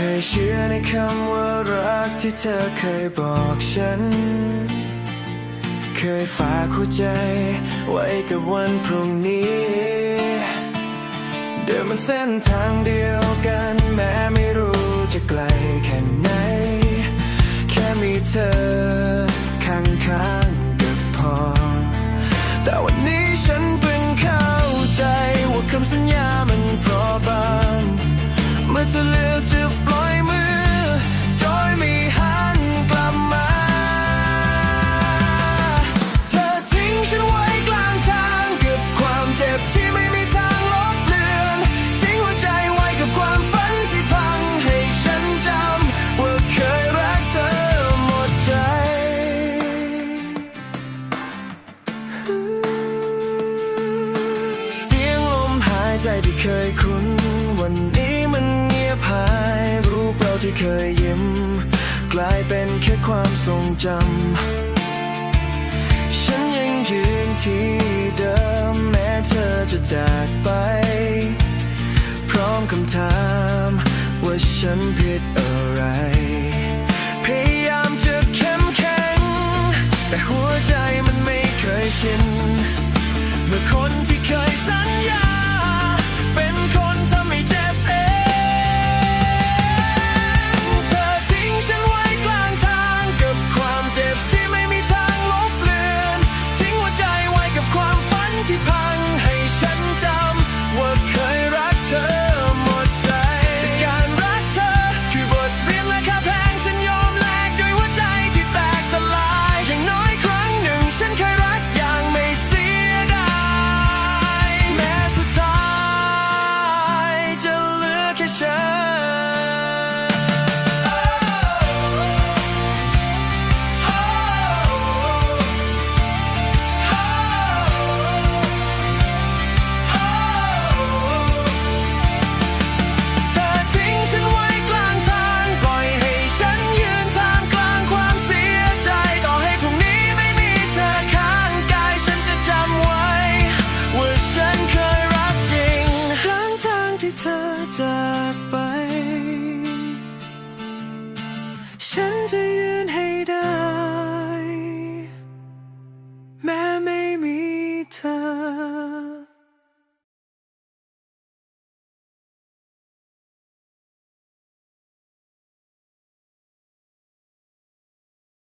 คยเชื่อในคำว่ารักที่เธอเคยบอกฉัน เคยฝากหัวใจไว้กับวันพรุ่งนี้ เดินมันเส้นทางเดียวกันแม้ไม่รู้จะไกลแค่ไหน แค่มีเธอข้างๆก็พอ แต่วันนี้ฉันเพิ่งเข้าใจว่าคำสัญญามันเพราะบางเมื่อเธอเลือก ใจที่เคยคุ้น วันนี้มันเงียบหายรูปเราที่เคยยิ้ม กลายเป็นแค่ความทรงจำ ฉันยังยืนที่เดิมแม้เธอจะจากไป พร้อมคำถาม ว่าฉันผิดอะไรพยายามจะเข้มแข็ง แต่หัวใจมันไม่เคยชินเมื่อคนที่ ที่เธอจากไป ฉันจะ